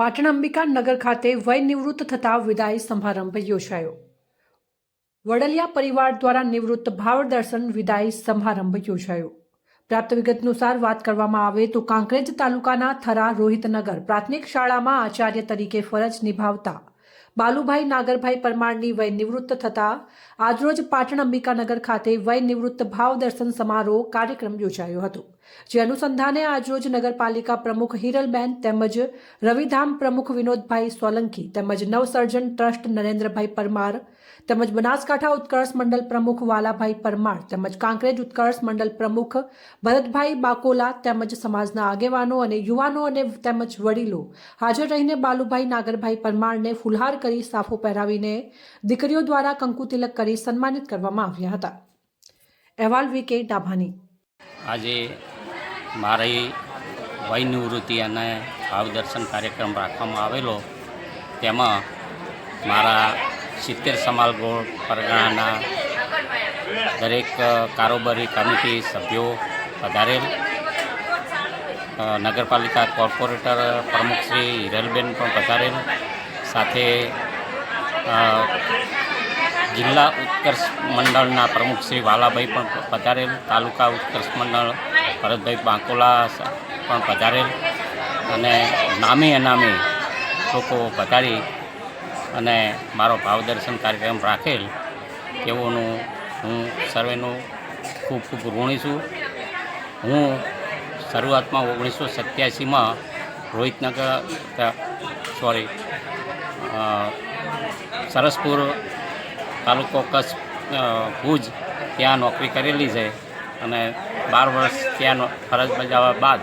પાટણ અંબિકા નગર ખાતે વય નિવૃત્ત થતા વિદાય સમારંભ યોજાયો. વડલિયા પરિવાર દ્વારા નિવૃત્ત ભાવ દર્શન વિદાય સમારંભ યોજાયો. પ્રાપ્ત વિગત અનુસાર વાત કરવામાં આવે તો કાંકરેજ તાલુકાના થરા રોહિતનગર પ્રાથમિક શાળામાં આચાર્ય તરીકે ફરજ નિભાવતા બાલુભાઈ નાગરભાઈ પરમારની વય નિવૃત્ત થતા આજરોજ પાટણ અંબિકાનગર ખાતે વય નિવૃત્ત ભાવ દર્શન સમારોહ કાર્યક્રમ યોજાયો હતો. જે અનુસંધાને આજરોજ નગરપાલિકા પ્રમુખ હિરલબેન તેમજ રવિધામ પ્રમુખ વિનોદભાઈ સોલંકી તેમજ નવસર્જન ટ્રસ્ટ નરેન્દ્રભાઈ પરમાર તેમજ બનાસકાંઠા ઉત્કર્ષ મંડળ પ્રમુખ વાલાભાઈ પરમાર તેમજ કાંકરેજ ઉત્કર્ષ મંડળ પ્રમુખ ભરતભાઈ બાકોલા તેમજ સમાજના આગેવાનો અને યુવાનો અને તેમજ વડીલો હાજર રહીને બાલુભાઈ નાગરભાઈ પરમારને ફુલહાર કરી સાફો પહેરાવીને દીકરીઓ દ્વારા કંકુ તિલક કરી સન્માનિત કરવામાં આવ્યા હતા. અહેવાલ વી. કે. ડાભાની. આજે મારી વય નિવૃત્તિ અને ભાવદર્શન કાર્યક્રમ રાખવામાં આવેલો. તેમાં મારા સિત્તેર સમાલગોળ પરગણાના દરેક કારોબારી કમિટી સભ્યો પધારેલ. નગરપાલિકા કોર્પોરેટર પ્રમુખ શ્રી હિરલબેન પણ પધારેલ. સાથે જિલ્લા ઉત્કર્ષ મંડળના પ્રમુખ શ્રી વાલાભાઈ પણ પધારેલ, તાલુકા ઉત્કર્ષ મંડળ ભરતભાઈ બાંકોલા પણ પધારેલ અને નામી અનામી લોકો પધારી અને મારો ભાવદર્શન કાર્યક્રમ રાખેલ, તેઓનું હું સર્વેનું ખૂબ ખૂબ ઋણી છું. હું શરૂઆતમાં ઓગણીસો સત્યાસીમાં રોહિતનગર સોરી સરસપુર તાલુકો કચ્છ ભુજ ત્યાં નોકરી કરેલી છે અને બાર વર્ષ ત્યાં ફરજ બજાવ્યા બાદ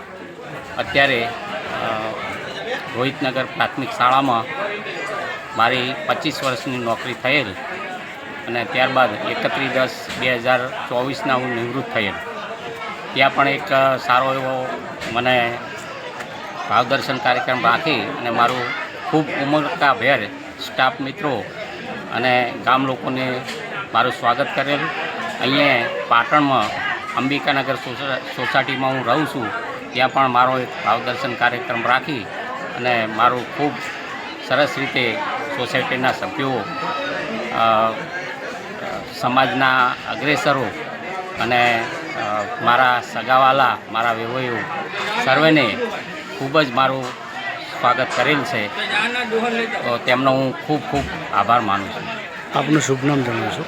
અત્યારે રોહિતનગર પ્રાથમિક શાળામાં મારી પચીસ વર્ષની નોકરી થયેલ અને ત્યારબાદ એકત્રીસ દસ બે હજાર ચોવીસના હું નિવૃત્ત થયેલ. ત્યાં પણ એક સારો એવો મને ભાવદર્શન કાર્યક્રમ રાખી અને મારું ખૂબ ઉમળકાભેર સ્ટાફ મિત્રો અને ગામ લોકોને મારું સ્વાગત કરેલ. અહીંયા પાટણમાં અંબિકાનગર સોસાયટીમાં હું રહું છું. ત્યાં પણ મારો એક ભાવદર્શન કાર્યક્રમ રાખી અને મારું ખૂબ સરસ રીતે સોસાયટીના સભ્યો સમાજના અગ્રેસરો અને મારા સગાવાલા, મારા વેવાઈઓ, સર્વેને ખૂબ જ મારું સ્વાગત કરેલ છે. તો તેમનો હું ખૂબ ખૂબ આભાર માનું છું. આપનું શુભ નામ છું.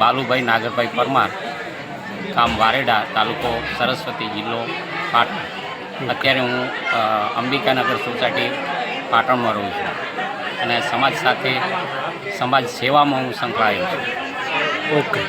બાલુભાઈ નાગરભાઈ પરમાર ગામ વારેડા તાલુકો સરસ્વતી જિલ્લો પાટણ. અત્યારે હું અંબિકાનગર સોસાયટી પાટણમાં રહું છું. અને સમાજ સાથે સમાજ સેવામાં હું સંકળાયેલ છું. ઓકે.